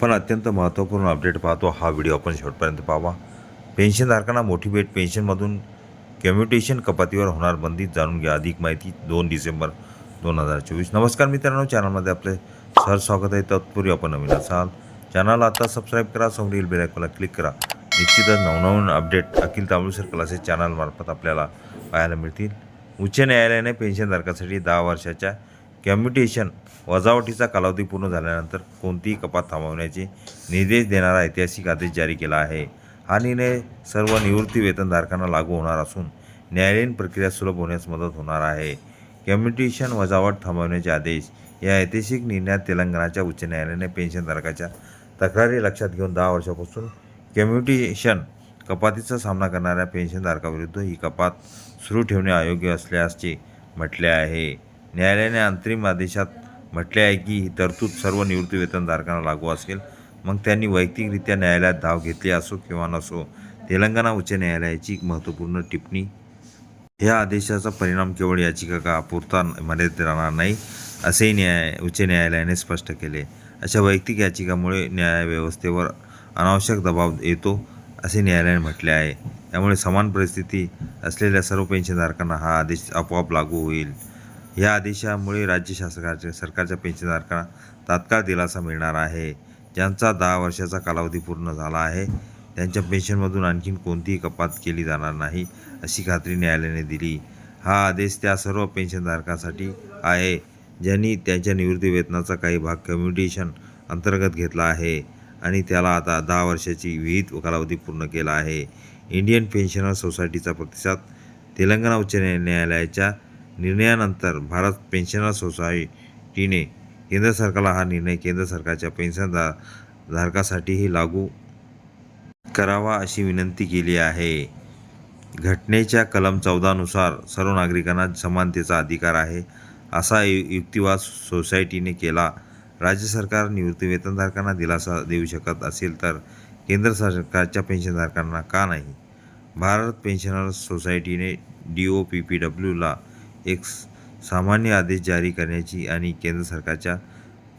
पण अत्यंत महत्त्वपूर्ण अपडेट पाहतो हा व्हिडिओ आपण शेवटपर्यंत पाहावा. पेन्शनधारकांना मोठी भेट. पेन्शनमधून कम्युटेशन कपातीवर होणार बंदी जाणून घ्या. अधिक माहिती दोन डिसेंबर दोन हजार चोवीस. नमस्कार मित्रांनो चॅनलमध्ये आपले सर स्वागत आहे. तत्पूर्वी आपण नवीन असाल चॅनलला आता सबस्क्राईब करा समोरील बेलायकोला क्लिक करा. निश्चितच नवनवीन अपडेट अखिल तांबुसर क्लासेस चॅनलमार्फत आपल्याला पाहायला मिळतील. उच्च न्यायालयाने पेन्शनधारकासाठी दहा वर्षाच्या कम्युटेशन वजावटीचा कालावधी पूर्ण झाल्यानंतर कोणतीही कपात थांबवण्याचे निर्देश देणारा ऐतिहासिक आदेश जारी केला आहे. हा निर्णय सर्व निवृत्ती वेतनधारकांना लागू होणार असून न्यायालयीन प्रक्रिया सुलभ होण्यास मदत होणार आहे. कम्युटेशन वजावट थांबवण्याचे आदेश या ऐतिहासिक निर्णयात तेलंगणाच्या उच्च न्यायालयाने पेन्शनधारकाच्या तक्रारी लक्षात घेऊन दहा वर्षापासून कम्युटेशन कपातीचा सामना करणाऱ्या पेन्शनधारकाविरुद्ध ही कपात सुरू ठेवणे अयोग्य असल्याचे म्हटले आहे. न्यायालयाने अंतरिम आदेशात म्हटले आहे की ही तरतूद सर्व निवृत्ती वेतनधारकांना लागू असेल. मग त्यांनी वैयक्तिकरित्या न्यायालयात धाव घेतली असो किंवा नसो तेलंगणा उच्च न्यायालयाची एक महत्त्वपूर्ण टिप्पणी. ह्या आदेशाचा परिणाम केवळ याचिका पुरता मर्यादित राहणार नाही असेही न्याय उच्च न्यायालयाने स्पष्ट केले. अशा वैयक्तिक याचिकामुळे न्यायव्यवस्थेवर अनावश्यक दबाव येतो असे न्यायालयाने म्हटले आहे. त्यामुळे समान परिस्थिती असलेल्या सर्व पेन्शनधारकांना हा आदेश आपोआप लागू होईल. या आदेशामुळे राज्य शासकाच्या सरकारच्या पेन्शनधारकांना तात्काळ दिलासा मिळणार आहे. ज्यांचा दहा वर्षाचा कालावधी पूर्ण झाला आहे त्यांच्या पेन्शनमधून आणखीन कोणतीही कपात केली जाणार नाही अशी खात्री न्यायालयाने दिली. हा आदेश त्या सर्व पेन्शनधारकांसाठी आहे ज्यांनी त्यांच्या निवृत्ती वेतनाचा काही भाग कम्युनिटेशन अंतर्गत घेतला आहे आणि त्याला आता दहा वर्षाची विहित कालावधी पूर्ण केला आहे. इंडियन पेन्शनर सोसायटीचा प्रतिसाद तेलंगणा उच्च न्याय- न्यायालयाच्या निर्णयानंतर भारत पेन्शनर सोसायटीने केंद्र सरकारला हा निर्णय केंद्र सरकारच्या पेन्शनधार धारकासाठीही लागू करावा अशी विनंती केली आहे. घटनेच्या कलम चौदानुसार सर्व नागरिकांना समानतेचा अधिकार आहे असा युक्तिवाद सोसायटीने केला. राज्य सरकार निवृत्ती वेतनधारकांना दिलासा देऊ शकत असेल तर केंद्र सरकारच्या पेन्शनधारकांना का नाही? भारत पेन्शनर सोसायटीने डी ओ पी पी डब्ल्यूला एक स- सामान्य आदेश जारी करण्याची आणि केंद्र सरकारच्या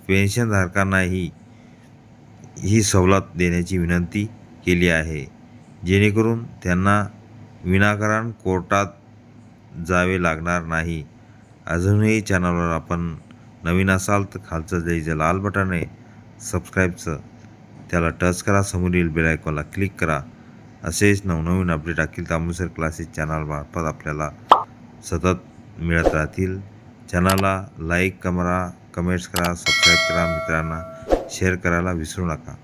पेन्शनधारकांनाही ही सवलत देण्याची विनंती केली आहे. जेणेकरून त्यांना विनाकारण कोर्टात जावे लागणार नाही. अजूनही चॅनलवर आपण नवीन असाल तर खालचं जे जे लाल बटन आहे सबस्क्राईबचं त्याला टच करा. समोरील बेल आयकॉनला क्लिक करा. असेच नवनवीन अपडेट अखिल तांबूसर क्लासेस चॅनलमार्फत आपल्याला सतत मिळत राहतील. चॅनलला लाईक कमरा कमेंट्स करा सबस्क्राईब करा मित्रांना. शेअर करायला विसरू नका.